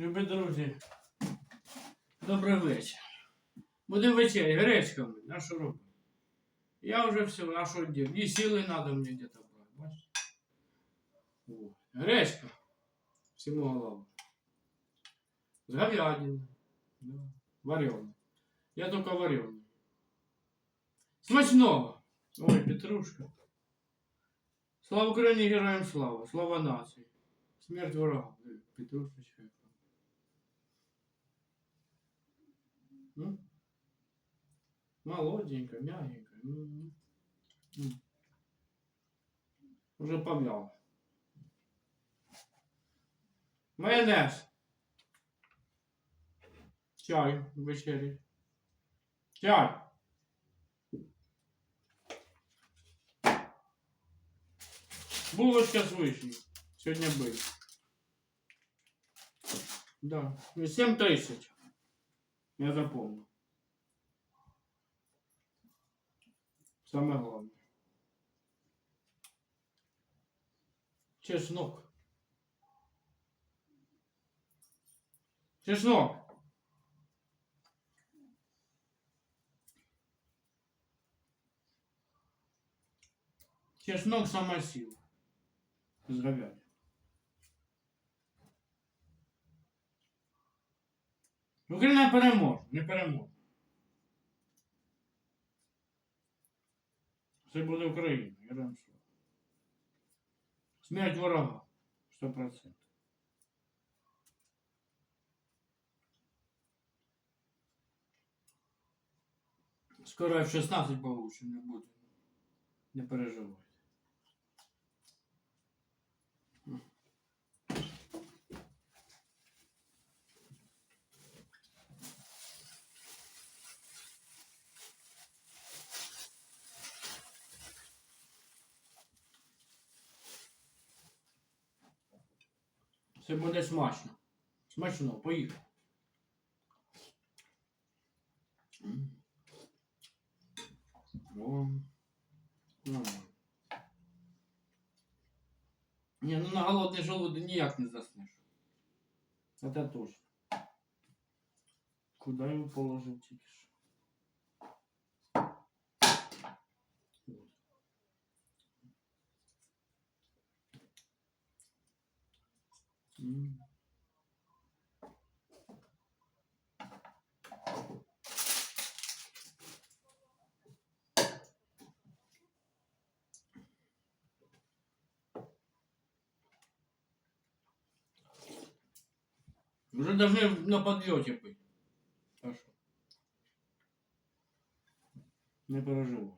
Любі друзі, добрий вечір. Будемо вечері, гречка в мене, що робити? Я вже все, а що делать? І сили надо мені где-то брати, бачиш? О, Гречка. Всему голову. С говядиной. Да. Вареный. Я только вареный. Смачного. Ой, петрушка. Слава Україні, героям слава. Слава нації. Смерть ворогам. Петрушечка. Молоденько, мягенько. М. М. Уже помял. Майонез. Чай вечері. Чай. Булочка з вишні. Сьогодні бив. Да. 7 Я запомнив. Самое главное. Чеснок. Чеснок. Чеснок самосів. Здравляю. Україна переможе, не переможе. Це буде Україна, вам скажу. Смерть ворога. 100%. Скоро F-16 получим, не буде. Не переживайте. Це буде смачно. Смачно, поїхали. М. О. Ні, ну на голодний желудок ніяк не заснеш. Це точно. Куди його положив тільки що? Уже должны на подлете быть. Хорошо. Не переживай.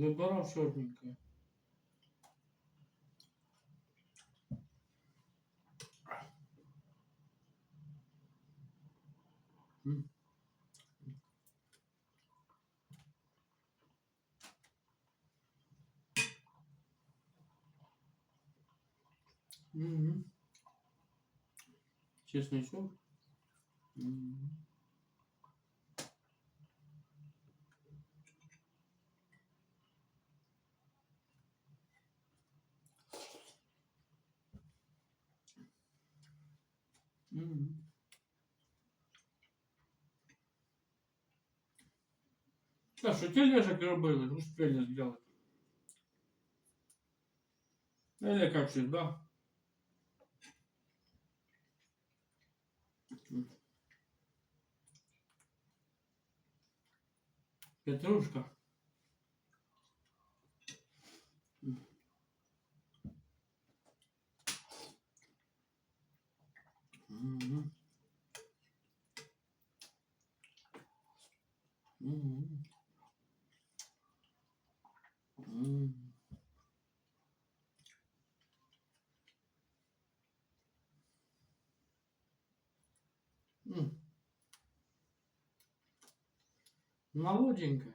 Вибирав чорненьке. Угу. Чесночок. Угу. Та що тележок робили, успели сделать. Или как всегда. Петрушка. Мгм. Молоденькая.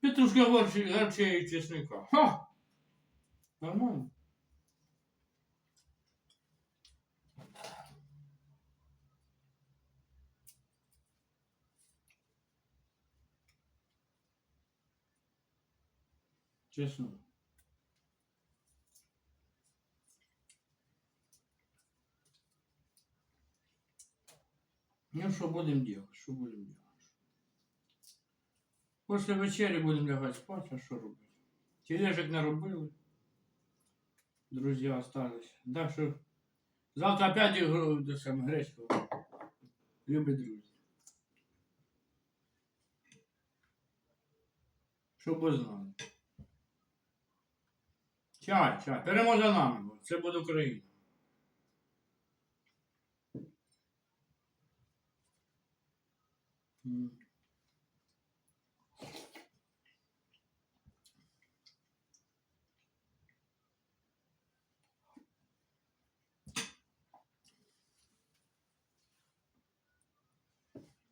Петрушка горче, и чеснока. Ха! Нормально. Чесно. Ну, що будемо робити? Що будемо робити? Після вечері будемо лягати спати, а що робити? Тележок наробили. Друзі остались. Так що завтра опять до саме гречку. Любі друзі. Щоб ви знали. Чай, чай. Переможе нами. Це буде Україна.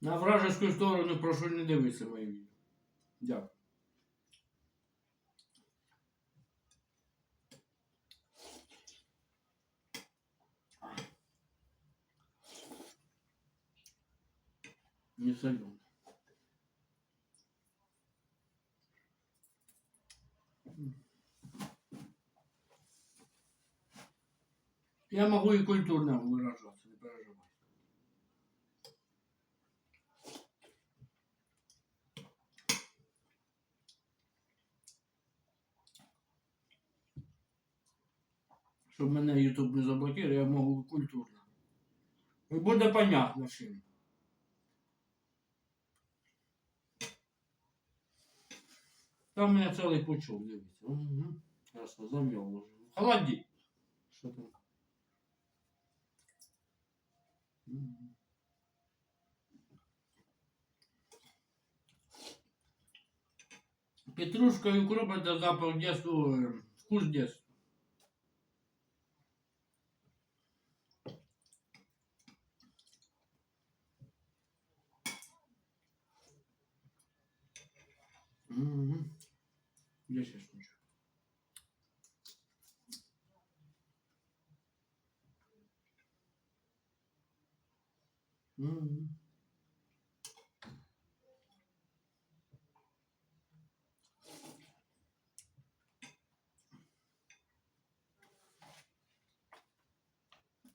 На вражеську сторону прошу не дивитися мої відео. Дякую. Не солено. Я могу и культурно выражаться, не переживай. Щоб мене YouTube не заблокував, я можу культурно. І буде понятно всім. Там у мене цілий пучок, дивіться. Угу. Ясно, зав'яв уже. Холоді. Що там? Мгм. Петрушка и укроп это запах детства, э, вкус детства. Мгм. Я сейчас включу. Мгм.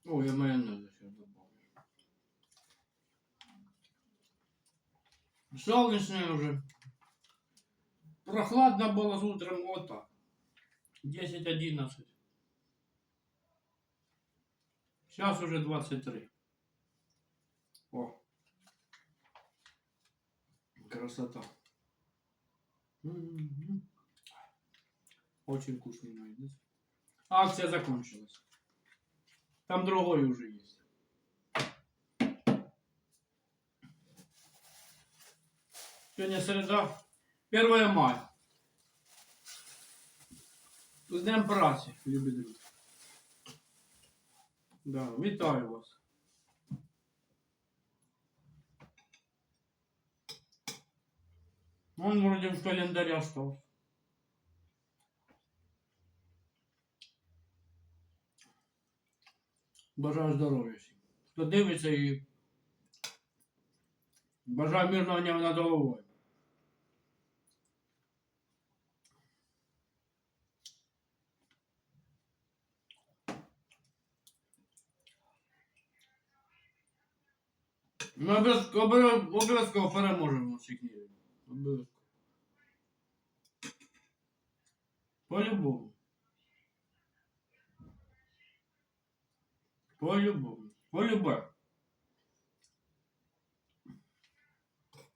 Ой, я майонез сейчас добавлю. Солнечное уже. Прохладно было с утром вот так. 10-11. Сейчас уже 23. О. Красота. М-м-м. Очень вкусный майонез. Акция закончилась. Там другой уже есть. Сегодня среда. 1 мая. З Днем праці, любі друзі. Да, вітаю вас. Он вроде в календаря остался. Бажаю здоров'я всім. Хто дивиться і бажаю мирного дня над головою. Ми обов'язково переможемо в книги. Обов'язково. По-любому. По-любому. По-любому.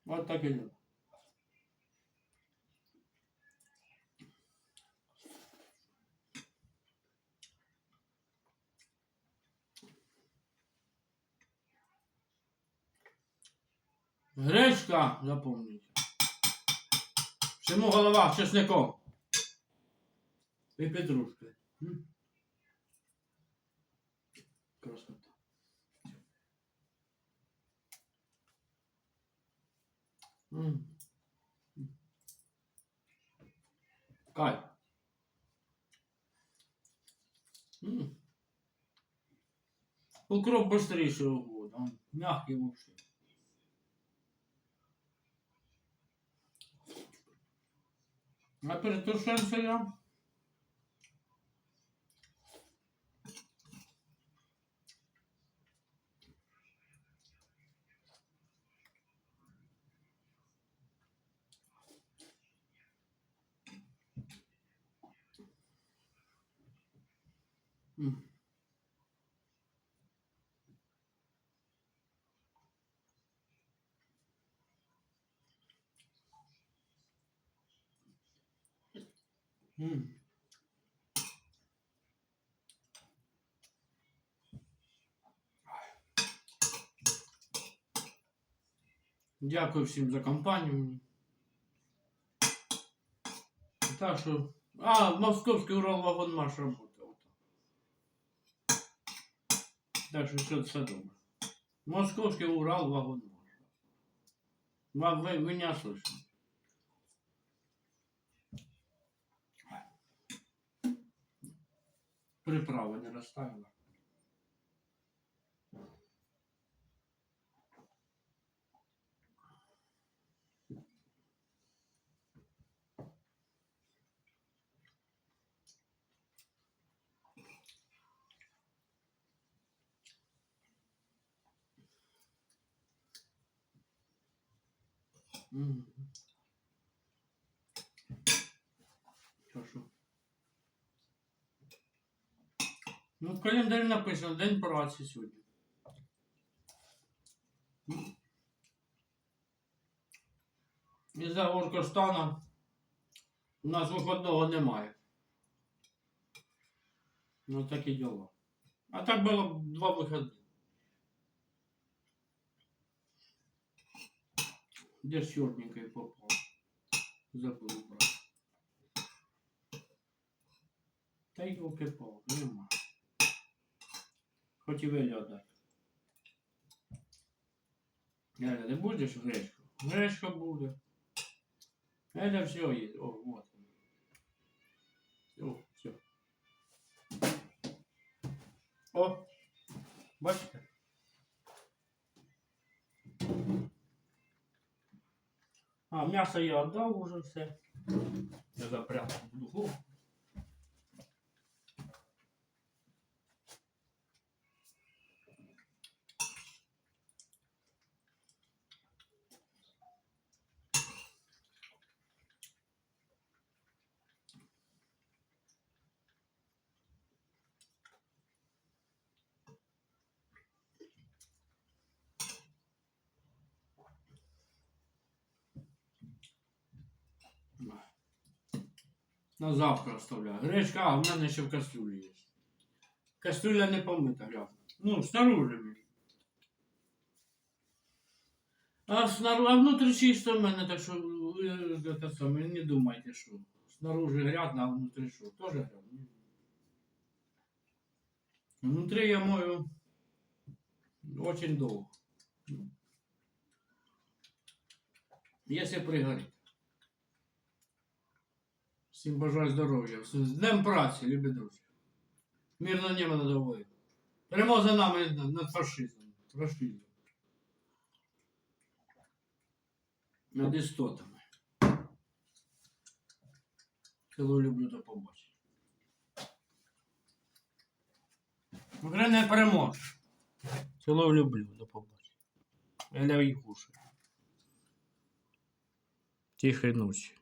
Вот так и надо. Гречка, запомните. Всему голова чесноком. И петрушкой. М? Красота. М. Кай. Укроп быстрее угод, он мягкий вообще. А перетушенся я. М. Дякую всім за компанію. Так що. А, московський Уралвагонмаш работав. Так що все, все добре. Московський Урал вагонмаш. Вам ви, ви не слышали. Приправи не розставила. Мгм. Хорошо. Ну, в календарі написано День праці сьогодні. М. Із-за Оркоштана у нас виходного немає. Ну, такі діла. А так було два виходи. Де ж чорненький попав? Забув брати. Та й пал нема. І виглядати. Галя, не будеш гречку? Гречка буде. Это все есть. О, вот. О, все. О, бачите? А, м'ясо я отдав уже все. Я запрятав в духовку. На завтра оставляю. Гречка, а в мене ще в кастрюлі є. Кастрюля не помита, грязна. Ну, снаружи. мені. А, снаружи, а внутрі чисто в мене, так що ви це саме, не думайте, що. Снаружи грязно, а внутрі що? Тоже грязно. Внутри я мою очень долго. Если пригорит. Всім бажаю здоров'я. З Днем праці, любі друзі. Мирно небо над головою. Перемога за нами над фашизмом. Фашизмом. Над істотами. Цілую люблю до побачення. Україна переможе. Цілую люблю до побачення. Я ляг і кушаю. Тихої ночі.